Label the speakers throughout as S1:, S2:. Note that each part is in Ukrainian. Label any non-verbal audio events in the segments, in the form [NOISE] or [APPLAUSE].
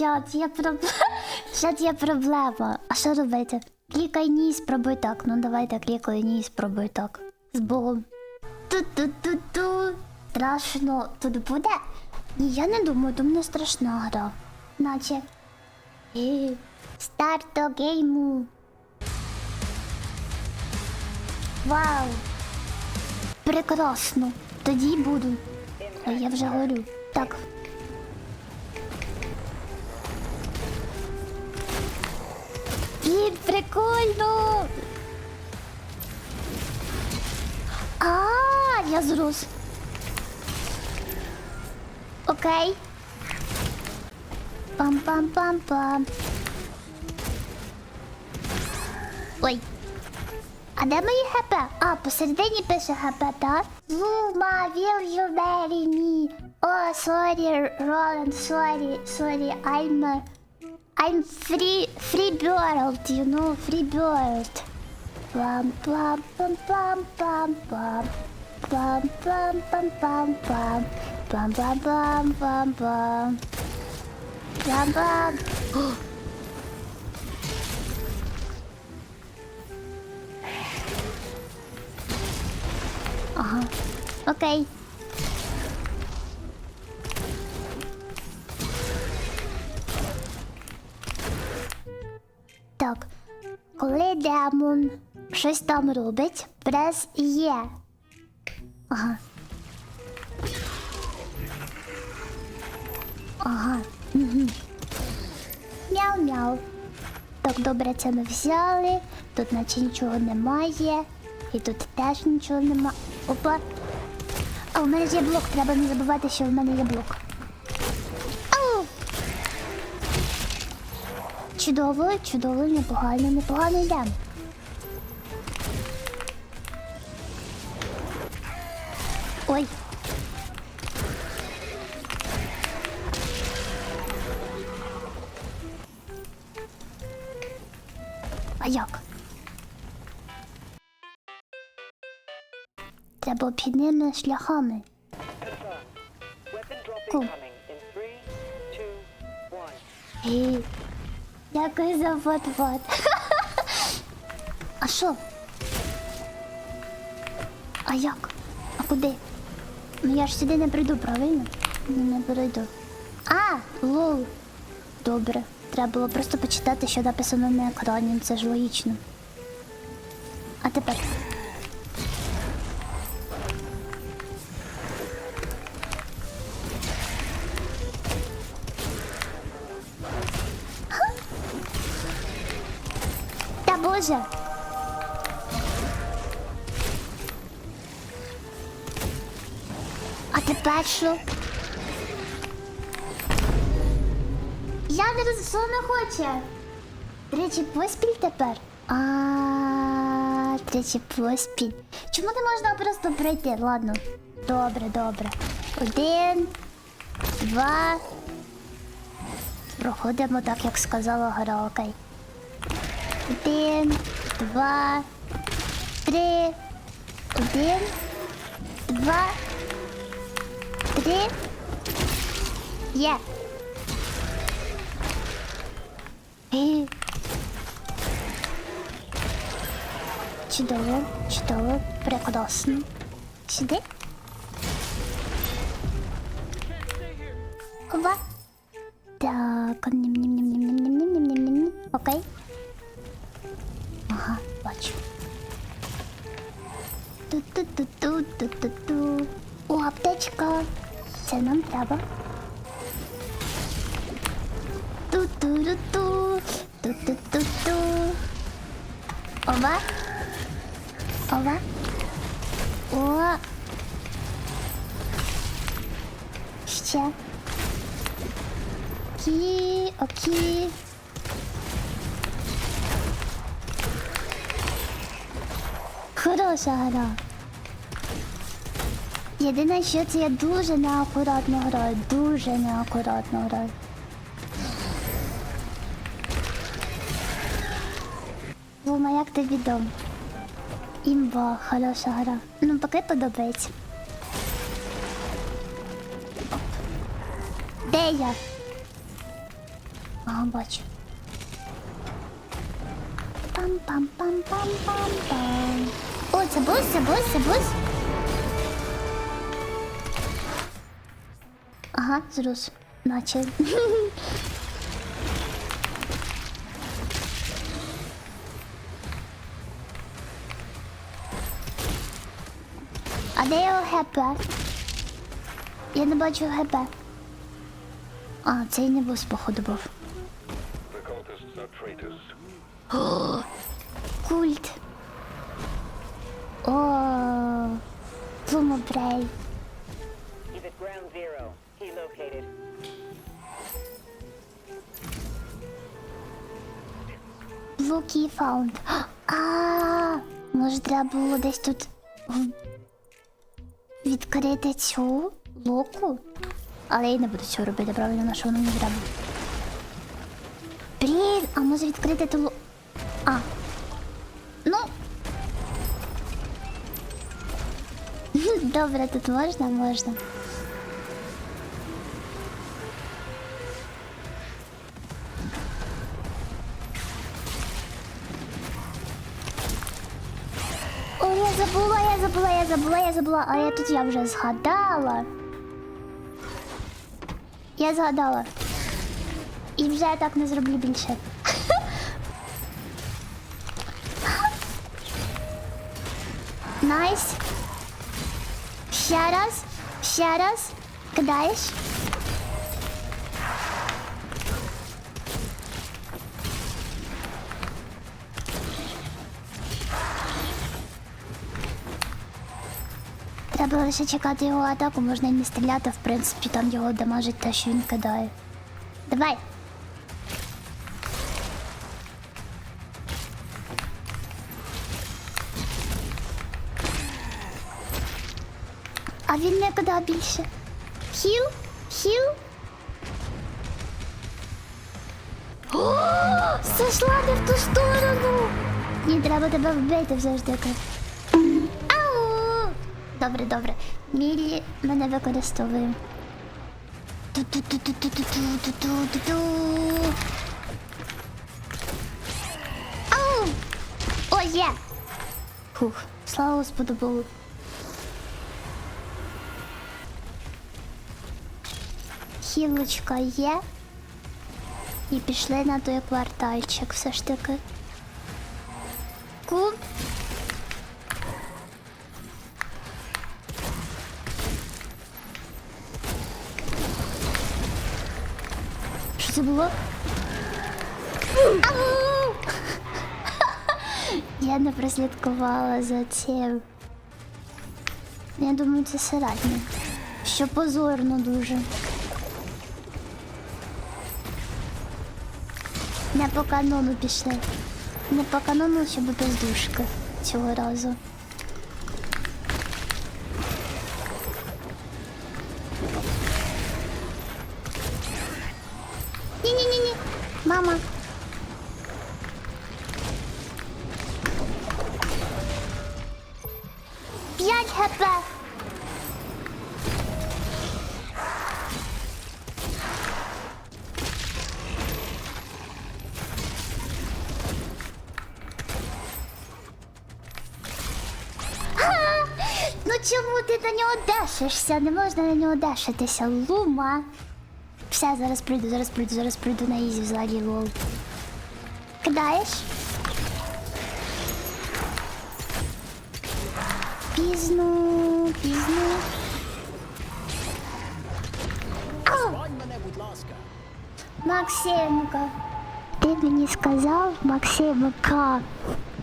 S1: чат, є проблема. [LAUGHS] Чат є проблема. А що робити? Клікай ні, спробуй так. Ну давайте клікаю ні, спробуй так. З Богом. Ту-ту-ту-ту. Страшно. Тут буде? Ні, я не думаю, тут не страшна гра. Наче. Старт до гейму. Вау! Прекрасно. Тоді буду. А я вже горю. Так. Блін, прикольно. А, я зрос. Окей. Пам-пам-пам-пам. Ой. А де мої хп? А, посередині пише хп, так? Зума, will you marry me? Oh, sorry, Roland, sorry, sorry, I'm... I'm free, free world, you know, free world. Bum bum bum bum bum bum. Bum bum bum bum bum. Bum bum bum bum bum. Bum bum. uh [GASPS] huh. Okay. Демон щось там робить, прес є. Ага. Ага. Мяу-мяу. Так, добре, це ми взяли. Тут наче нічого немає. І тут теж нічого немає. Опа. А в мене є блок, треба не забувати, що в мене є блок. Чудово, чудово, непогано, непогано йдемо. Ой. А як? Треба обхідними шляхами.
S2: Weapon drop
S1: Дякую за вот-вот. А що? А як? А куди? Ну я ж сюди не прийду, правильно? Ну, Не прийду. А, лол. Добре. Треба було просто почитати, що написано на екрані, це ж логічно. А тепер. Боже. А тепер що? Я не роз... що хоче. Тричі поспіль тепер? А, тричі поспіль. Чому не можна просто пройти? Ладно. Добре, добре. Один, два. Проходимо так, як сказала гра, окей. Один, два, три. Один, два, три. Е. Чудово, чудово, прекрасно. Сюди. Бачу. Ту-ту-ту-ту-ту-ту-ту. О, аптечка. Це нам треба. Ту-ту-ру-ту. Ту-ту-ту-ту. Ова. Ова. О. Ще. Окей, окей. Хороша гра. Єдине, що це я дуже неакуратно граю, дуже неакуратно граю. Лума, як тобі дом? Імба, хороша гра. Ну, поки подобається. Де я? Ага, бачу. Пам-пам-пам-пам-пам-пам. Бойся, бойся, бойся, бойся. Ага, зрос. Наче. [LAUGHS] А де його ГП? Я не бачу ГП. А, цей не бус, походу, був. [GASPS] Культ. Лумобрей.
S2: He's at ground zero. He located.
S1: Луки фаунд. А, може треба було десь тут відкрити цю луку? Але я не буду цього робити, правильно, на що воно мені треба. Блін, а може відкрити ту лу... А. Добре, тут можна, можна. О, я забула, я забула, я забула, я забула, а я тут я вже згадала. Я згадала. І вже я так не зроблю більше. [LAUGHS] Найс. Ще раз. Ще раз. Кидаєш. Треба лише чекати його атаку, можна і не стріляти, в принципі, там його дамажить те, що він кидає. Давай. А він не подав більше. Хіл? Хіл? О, Сошла не в ту сторону. Ні, треба тебе вбити завжди. Ау! Добре, добре. Мілі мене використовує. Ау! О, є! Хух, слава Господу Богу. Хілочка є. І пішли на той квартальчик все ж таки. Ку. Що це було? [LAUGHS] Я не прослідкувала за цим. Я думаю, це середньо. Що позорно дуже. Не по канону пішли. Не по канону, щоб без душки цього разу. чому ти на нього дешишся? Не можна на нього дешитися. Лума. Все, зараз прийду, зараз прийду, зараз прийду на ізі взагалі лол. Кидаєш? Пізно, пізно. Ау!
S3: мене, будь ласка.
S1: Максимка. Ти мені сказав, Максимка,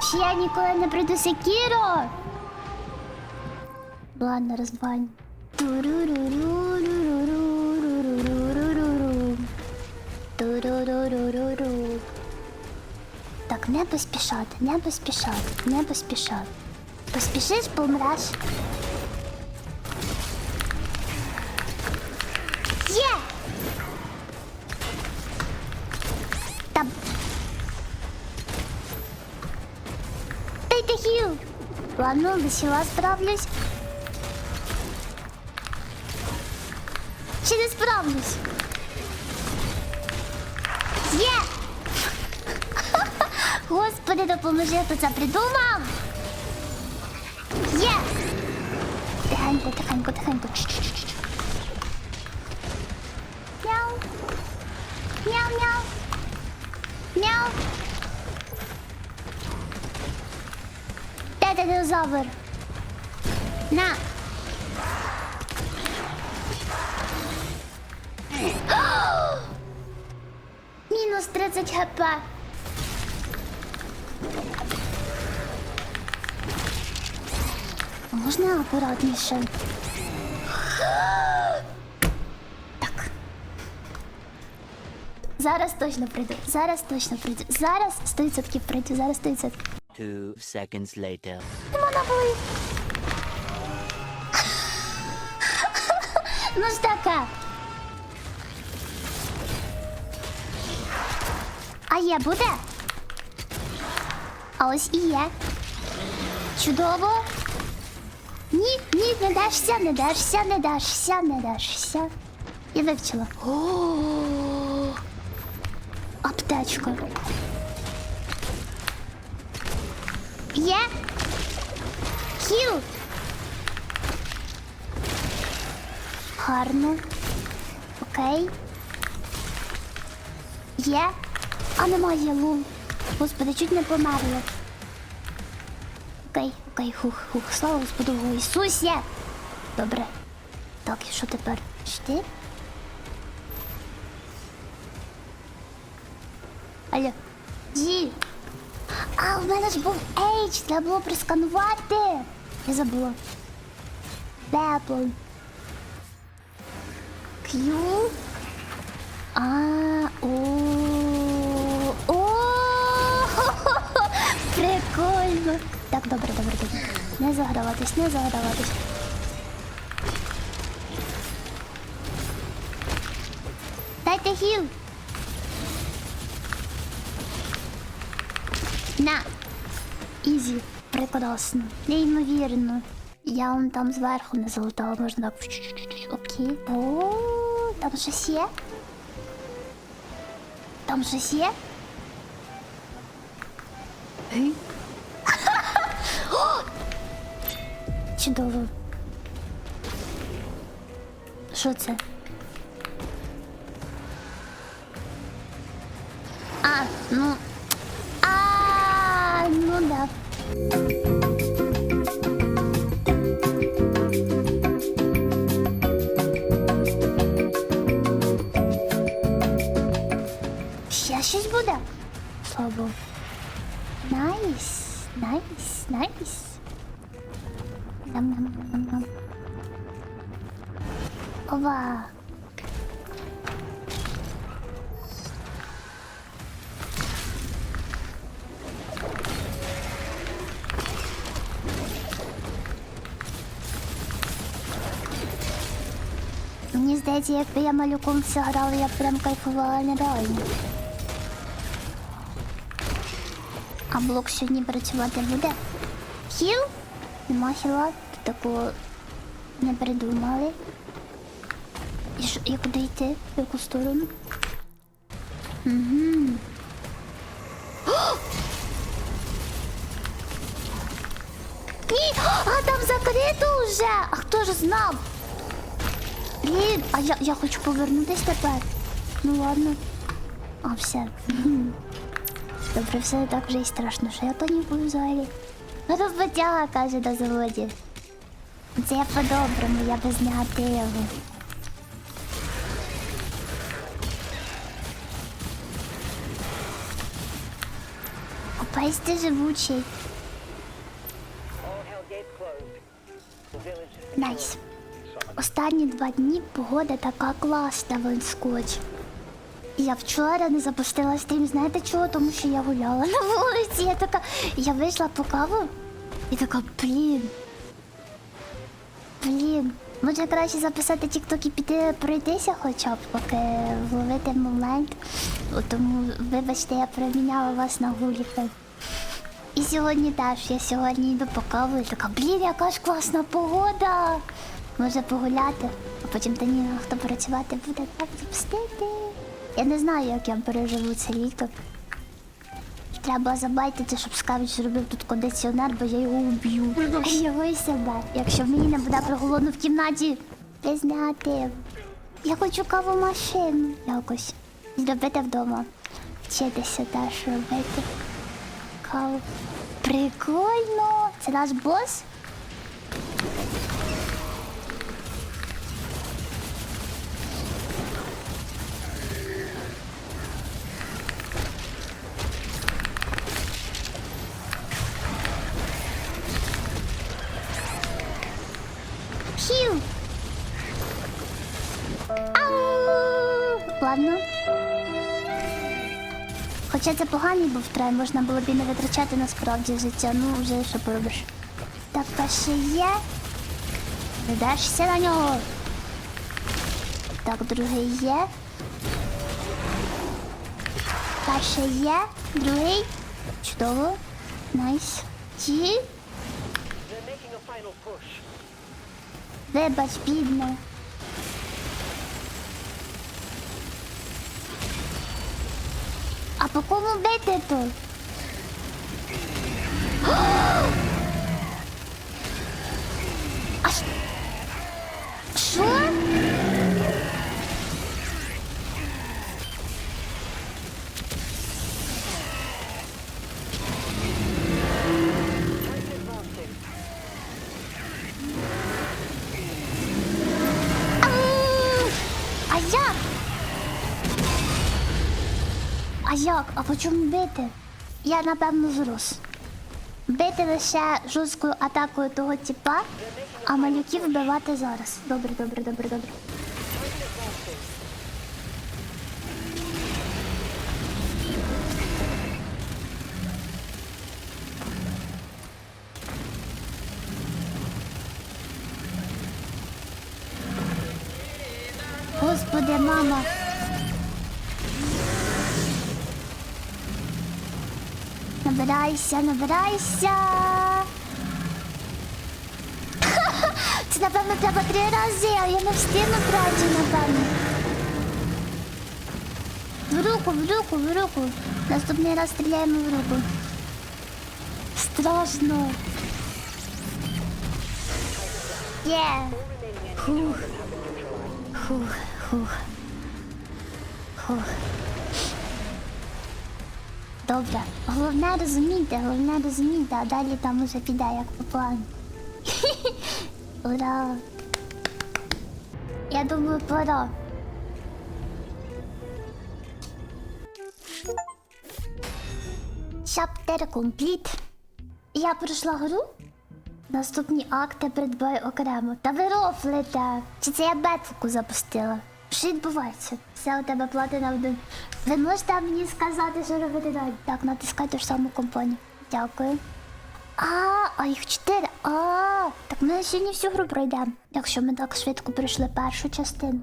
S1: що я ніколи не прийду Секіро. Ладно, роздвань. Так, не поспішати, не поспішати, не поспішати. Поспішиш, помреш. Є! Там. Дай хіл! Ладно, до села справлюсь. справлюсь. Є! [LAUGHS] Господи, допоможи, хто це придумав. Є! Тихенько, тихенько, тихенько. Мяу. Мяу-мяу. Мяу. Де ти динозавр? На. 30 хп. Можна акуратніше? Так. Зараз точно прийду. Зараз точно прийду. Зараз 100% прийду. Зараз 100%.
S3: Two seconds later.
S1: Набої. ну ж таке. Є буде? А ось і є. Чудово. Ні, ні, не дашся, не дашся, не дашся, не дашся. Я вивчила. О, аптечка. Є? Хіл. Гарно. Окей. Є. А немає лул. Господи, чуть не померли. Окей, окей, хух, хух. Слава Господу Ісусі. Добре. Так, і що тепер? Шти? Алло. Ді. А, в мене ж був H, треба було просканувати. Я забула. Пепл. Q. А, о, добре, добре, добре. Не заграватись, не заграватись. Дайте хіл. На. Ізі. Прекрасно. Неймовірно. Я вон там зверху не залутала, можна так. Окей. О, там щось є. Там щось є. Ей. Чудово. Що це? А, ну. А, ну да. Щось буде? Слава Богу. Найс, найс, найс. Мені якби я малюком все грала, я б прям кайфувала нереально. А блок сьогодні працювати буде? Хіл? Нема хіла, такого не придумали. І що, і куди йти? В яку сторону? Угу. Ні! А там закрито вже! А хто ж знав? Блін, а я, я хочу повернутись тепер. Ну ладно. А, все. Добре, все так вже і страшно, що я панікую взагалі. Ну тут потяга каже на заводі. Це я по-доброму, я без негативу. Купайся ти живучий.
S2: All hell
S1: Останні два дні погода така класна в Енскоч. Я вчора не запустила стрім, знаєте чого? Тому що я гуляла на вулиці. Я така. Я вийшла по каву і така, блін. Блін. Може краще записати тікток і піти пройтися хоча б, поки вловити момент. Тому, вибачте, я проміняла вас на гуліки. І сьогодні теж. Я сьогодні йду по каву і така, блін, яка ж класна погода. Може погуляти, а потім та ні, хто працювати буде так запустити. Я не знаю, як я переживу це літо. Треба забайтити, щоб скавіч зробив тут кондиціонер, бо я його уб'ю. Його і себе. Якщо мені не буде приголону в кімнаті. Без негативу. Я хочу кавомашину якось. Зробити вдома. Вчитися теж робити. Каву. Прикольно. Це наш бос? Хоча це поганий був трай, можна було б і не витрачати насправді життя. Ну, вже що поробиш. Так, перше є. Ведешся на нього. Так, другий є. Перший є. Другий. Чудово. Найс. Ті. Вибач, бідно. А по кому бити то? А ш- Як? А по чому бити? Я напевно зрос. Бити лише жорсткою атакою того типа, а малюків вбивати зараз. Добре, добре, добре, добре. Господи, мама. Набирайся, набирайся. Це напевно треба три рази, а я не встигну третю, напевно. В руку, в руку, в руку. Наступний раз стріляємо в руку. Страшно. Є. Фух. Фух, фух. Фух. Добре. Головне розуміти, головне розуміти, а далі там уже піде як по плану. [LAUGHS] Ура! Я думаю, пора. Chapter complete. Я пройшла гру. Наступні акти придбаю окремо. Та ви рофлите. Чи це я бетку запустила? Що відбувається? Все у тебе платина один. Ви можете мені сказати, що робити далі? Так, натискай ту ж саму компанію. Дякую. А, а їх чотири. А, так ми сьогодні всю гру пройдемо, якщо ми так швидко пройшли першу частину.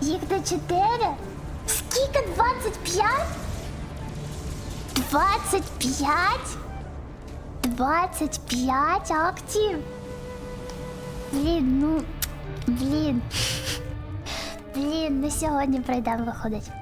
S1: Їх де чотири? Скільки? 25? 25? 25 актів? Блін, ну. Блін. Блін, ми сьогодні пройдемо виходить.